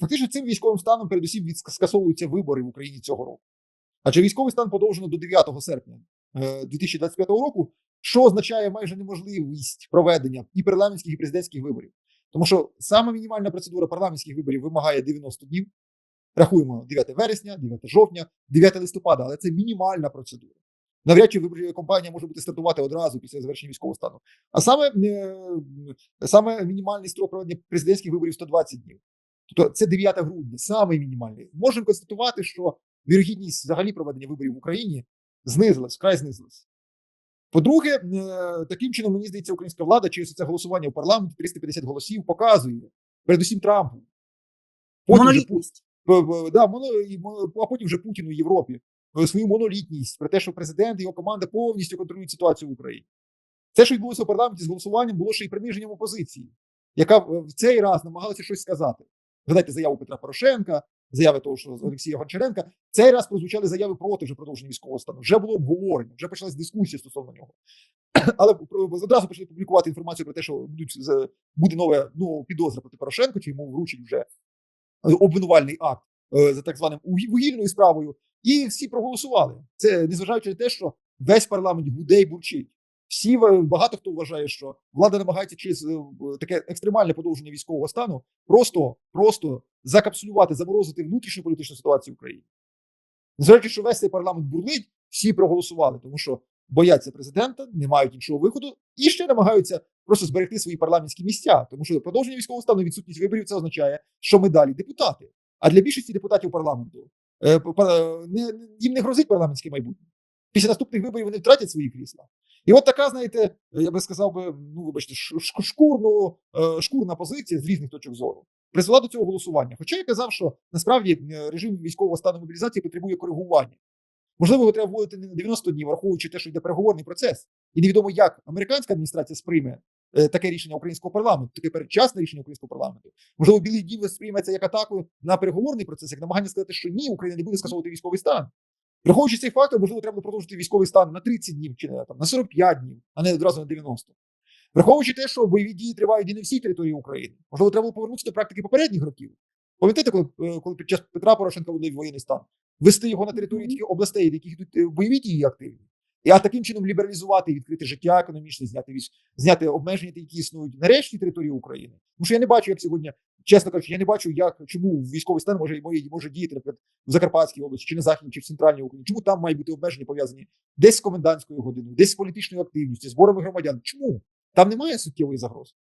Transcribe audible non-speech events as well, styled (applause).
фактично цим військовим станом передусім скасовуються вибори в Україні цього року. Адже військовий стан подовжено до 9 серпня е, 2025 року, що означає майже неможливість проведення і парламентських, і президентських виборів. Тому що саме мінімальна процедура парламентських виборів вимагає 90 днів. Рахуємо 9 вересня, 9 жовтня, 9 листопада, але це мінімальна процедура. Навряд чи виборча кампанія може бути стартувати одразу після завершення військового стану. А саме, е, саме мінімальний строк проведення президентських виборів 120 днів. Тобто це 9 грудня, саме мінімальний. Можемо констатувати, що вірогідність взагалі проведення виборів в Україні знизилась, вкрай знизилась. По-друге, е, таким чином, мені здається, українська влада через це голосування в парламенті 350 голосів показує, передусім Трампу. Потім вже Монолітність. Б- да, моно, а потім вже Путіну в Європі е, свою монолітність про те, що президент і його команда повністю контролюють ситуацію в Україні. Це, що відбулося в парламенті з голосуванням, було ще й приниженням опозиції, яка в цей раз намагалася щось сказати. Згадайте заяву Петра Порошенка, заяви того, що Олексія Гончаренка. Цей раз прозвучали заяви проти вже продовження військового стану. Вже було обговорення, вже почалась дискусія стосовно нього. (clears throat) Але одразу почали публікувати інформацію про те, що буде нове ну, підозра проти Порошенка, чи йому вручить вже обвинувальний акт е, за так званим угі- вугільною справою, і всі проголосували. Це незважаючи на те, що весь парламент гуде й бурчить. Всі багато хто вважає, що влада намагається через е, таке екстремальне подовження військового стану просто, просто закапсулювати, заморозити внутрішню політичну ситуацію в Україні. Незважаючи, що весь цей парламент бурлить, всі проголосували, тому що бояться президента, не мають іншого виходу і ще намагаються просто зберегти свої парламентські місця, тому що продовження військового стану, відсутність виборів, це означає, що ми далі депутати. А для більшості депутатів парламенту е, не- їм не грозить парламентське майбутнє. Після наступних виборів вони втратять свої крісла. І от така, знаєте, я би сказав би, ну вибачте, шкурну, е, шкурна позиція з різних точок зору призвела до цього голосування. Хоча я казав, що насправді е, режим військового стану мобілізації потребує коригування. Можливо, його треба вводити не на 90 днів, враховуючи те, що йде переговорний процес, і невідомо, як американська адміністрація сприйме е, таке рішення українського парламенту, таке передчасне рішення українського парламенту. Можливо, білий дім сприйме це як атаку на переговорний процес, як намагання сказати, що ні, Україна не буде скасовувати військовий стан. Враховуючи цей фактор, можливо, треба продовжити військовий стан на 30 днів чи не, там, на 45 днів, а не одразу на 90. Враховуючи те, що бойові дії тривають і не всій території України, можливо, треба було повернутися до практики попередніх років. Пам'ятаєте, коли, е, коли під час Петра Порошенка вводив воєнний стан, вести його на території тих областей, в яких йдуть е, бойові дії активні, і а таким чином лібералізувати і відкрити життя економічне, зняти військ, зняти обмеження, які існують на решті території України. Тому що я не бачу, як сьогодні, чесно кажучи, я не бачу, як чому військовий стан може може, діяти, наприклад, в Закарпатській області, чи на Західній, чи в центральній Україні. Чому там мають бути обмеження пов'язані десь з комендантською годиною, десь з політичною активністю, зборами громадян? Чому? Там немає суттєвої загрози.